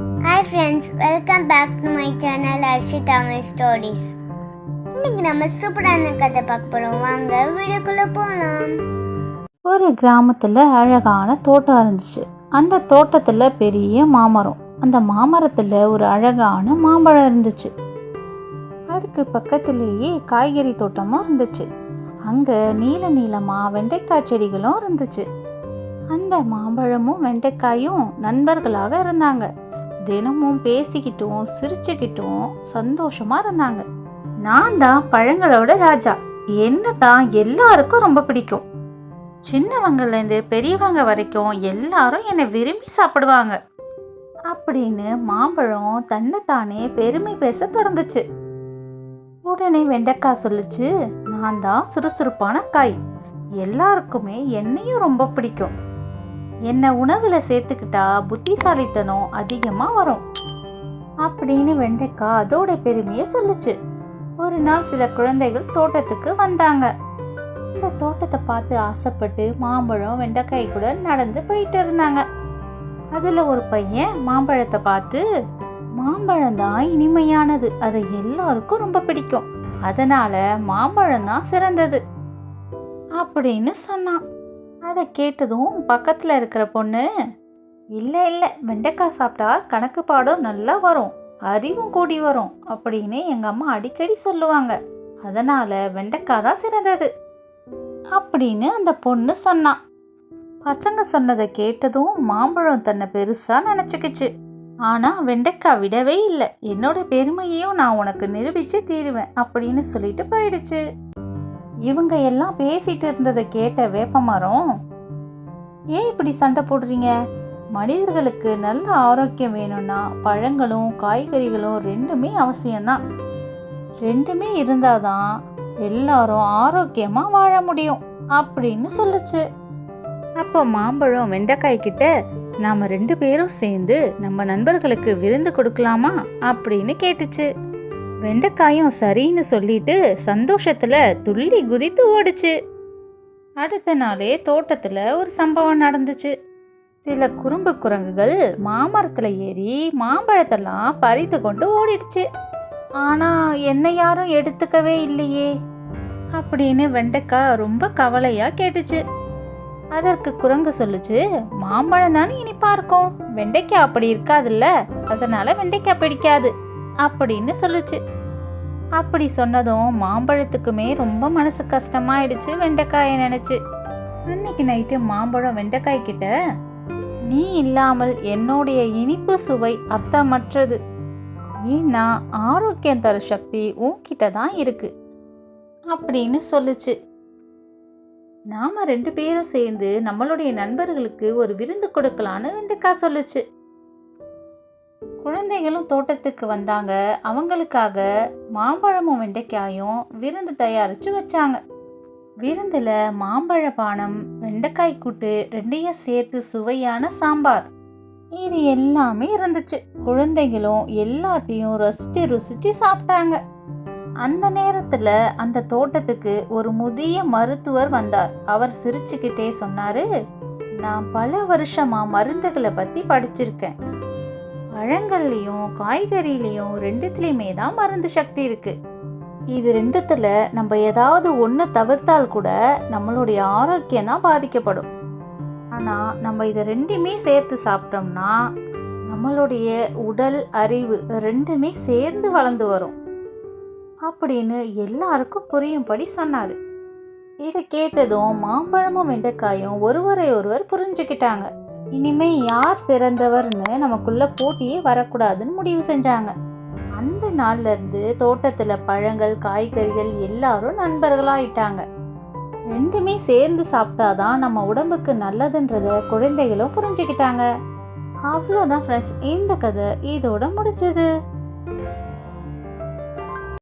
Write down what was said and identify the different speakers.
Speaker 1: Hi friends welcome back to my channel Arshi Tamil stories இன்னைக்கு நம்ம சூப்பரான கதை பார்க்க போகிறோம் வாங்க வீடியோக்குள்ளே போகலாம்
Speaker 2: ஒரு கிராமத்தில் அழகான தோட்டம் இருந்துச்சு. அந்த தோட்டத்தில் பெரிய மாமரம். அந்த மாமரத்தில் ஒரு அழகான மாம்பழம் இருந்துச்சு. அதுக்கு பக்கத்திலேயே காய்கறி தோட்டமும் இருந்துச்சு. அங்கே நீல நீளமாக வெண்டைக்காய் செடிகளும் இருந்துச்சு. அந்த மாம்பழமும் வெண்டைக்காயும் நண்பர்களாக இருந்தாங்க. தினமும் பேசிக்கிட்டும் சிரிச்சுக்கிட்டும் சந்தோஷமா இருந்தாங்க. நான் தான் பழங்களோட ராஜா. என்ன தான் எல்லாருக்கும் ரொம்ப பிடிக்கும். சின்னவங்கலேருந்து பெரியவங்க வரைக்கும் எல்லாரும் என்னை விரும்பி சாப்பிடுவாங்க. அப்படின்னு மாம்பழம் தன்னைத்தானே பெருமை பேச தொடங்குச்சு. உடனே வெண்டைக்காய் சொல்லுச்சு நான் தான் சுறுசுறுப்பான காய். எல்லாருக்குமே என்னையும் ரொம்ப பிடிக்கும். என்னை உணவில் சேர்த்துக்கிட்டா புத்திசாலித்தனம் அதிகமாக வரும். அப்படின்னு வெண்டைக்காய் அதோட பெருமையை சொல்லுச்சு. ஒரு நாள் சில குழந்தைகள் தோட்டத்துக்கு வந்தாங்க. இந்த தோட்டத்தை பார்த்து ஆசைப்பட்டு மாம்பழம் வெண்டைக்காய் கூட நடந்து போயிட்டு இருந்தாங்க. அதில் ஒரு பையன் மாம்பழத்தை பார்த்து மாம்பழம் தான் இனிமையானது. அது எல்லாருக்கும் ரொம்ப பிடிக்கும். அதனால மாம்பழம் தான் சிறந்தது. அப்படின்னு சொன்னான். அதை கேட்டதும் பக்கத்தில் இருக்கிற பொண்ணு இல்லை இல்லை வெண்டைக்காய் சாப்பிட்டா கணக்கு பாடம் நல்லா வரும் அறிவும் கூடி வரும் அப்படின்னு எங்கள் அம்மா அடிக்கடி சொல்லுவாங்க. அதனால் வெண்டைக்காய் தான் சிறந்தது அப்படின்னு அந்த பொண்ணு சொன்னான் பசங்க சொன்னதை கேட்டதும் மாம்பழம் தன்னை பெருசாக நினச்சிக்கிச்சு. ஆனால் வெண்டைக்காய் விடவே இல்லை. என்னோட பெருமையையும் நான் உனக்கு நிரூபித்து தீருவேன் அப்படின்னு சொல்லிட்டு போயிடுச்சு. இவங்க எல்லாம் பேசிட்டு இருந்ததை கேட்ட வேப்பமரம் ஏன் இப்படி சண்டை போடுறீங்க? மனிதர்களுக்கு நல்ல ஆரோக்கியம் வேணும்னா பழங்களும் காய்கறிகளும் ரெண்டுமே அவசியம்தான். ரெண்டுமே இருந்தாதான் எல்லாரும் ஆரோக்கியமா வாழ முடியும் அப்படின்னு சொல்லுச்சு. அப்போ மாம்பழம் வெண்டைக்காய் கிட்ட நாம ரெண்டு பேரும் சேர்ந்து நம்ம நண்பர்களுக்கு விருந்து கொடுக்கலாமா அப்படின்னு கேட்டுச்சு. வெண்டைக்காயும் சரின்னு சொல்லிட்டு சந்தோஷத்துல துள்ளி குதித்து ஓடுச்சு. அடுத்த நாளே தோட்டத்துல ஒரு சம்பவம் நடந்துச்சு. சில குறும்பு குரங்குகள் மாமரத்துல ஏறி மாம்பழத்தெல்லாம் பறித்து கொண்டு ஓடிடுச்சு. ஆனா என்னை யாரும் எடுத்துக்கவே இல்லையே அப்படின்னு வெண்டைக்காய் ரொம்ப கவலையா கேட்டுச்சு. அதற்கு குரங்கு சொல்லுச்சு மாம்பழம் தானே இனிப்பா இருக்கும் வெண்டைக்காய் அப்படி இருக்காதுல்ல. அதனால வெண்டைக்காய் பிடிக்காது. அப்படின்னு சொல்லுச்சு. அப்படி சொன்னதும் மாம்பழத்துக்குமே ரொம்ப மனசு கஷ்டமாயிடுச்சு வெண்டைக்காயை நினைச்சு. அன்னைக்கு நைட்டு மாம்பழம் வெண்டைக்காய் கிட்ட நீ இல்லாமல் என்னுடைய இனிப்பு சுவை அர்த்தமற்றது. ஏன்னா ஆரோக்கியம் தர சக்தி உன்கிட்ட தான் இருக்கு. அப்படின்னு சொல்லுச்சு. நாம ரெண்டு பேரும் சேர்ந்து நம்மளுடைய நண்பர்களுக்கு ஒரு விருந்து கொடுக்கலான்னு வெண்டைக்காய் சொல்லுச்சு. குழந்தைகளும் தோட்டத்துக்கு வந்தாங்க. அவங்களுக்காக மாம்பழமும் வெண்டைக்காயும் விருந்து தயாரிச்சு வச்சாங்க. விருந்தில் மாம்பழ பானம் வெண்டைக்காய் கூட்டு ரெண்டையும் சேர்த்து சுவையான சாம்பார். இது எல்லாமே இருந்துச்சு. குழந்தைகளும் எல்லாத்தையும் ரசிச்சு ருசிச்சு சாப்பிட்டாங்க. அந்த நேரத்துல அந்த தோட்டத்துக்கு ஒரு முதிய மருத்துவர் வந்தார். அவர் சிரிச்சுக்கிட்டே சொன்னாரு நான் பல வருஷமா மருந்துகளை பத்தி படிச்சிருக்கேன். பழங்கள்லேயும் காய்கறிலேயும் ரெண்டுத்துலேயுமே தான் மருந்து சக்தி இருக்குது இது ரெண்டுத்தில் நம்ம ஏதாவது ஒன்று தவிர்த்தால் கூட நம்மளுடைய ஆரோக்கியம் தான் பாதிக்கப்படும். ஆனால் நம்ம இதை ரெண்டுமே சேர்த்து சாப்பிட்டோம்னா நம்மளுடைய உடல் அறிவு ரெண்டுமே சேர்ந்து வளர்ந்து வரும். அப்படின்னு எல்லாருக்கும் புரியும்படி சொன்னார். இதை கேட்டதும் மாம்பழமும் வெண்டைக்காயும் ஒருவரை ஒருவர் புரிஞ்சுக்கிட்டாங்க. இனிமே யார் சிறந்தவர்னு நமக்குள்ள போட்டியே வரக்கூடாதுன்னு முடிவு செஞ்சாங்க. அந்த நாள்லேருந்து தோட்டத்தில் பழங்கள் காய்கறிகள் எல்லாரும் நண்பர்களாயிட்டாங்க. ரெண்டுமே சேர்ந்து சாப்பிட்டாதான் நம்ம உடம்புக்கு நல்லதுன்றத குழந்தைகளும் புரிஞ்சுக்கிட்டாங்க. அவ்வளோதான் ஃப்ரெண்ட்ஸ் இந்த கதை இதோட முடிஞ்சது.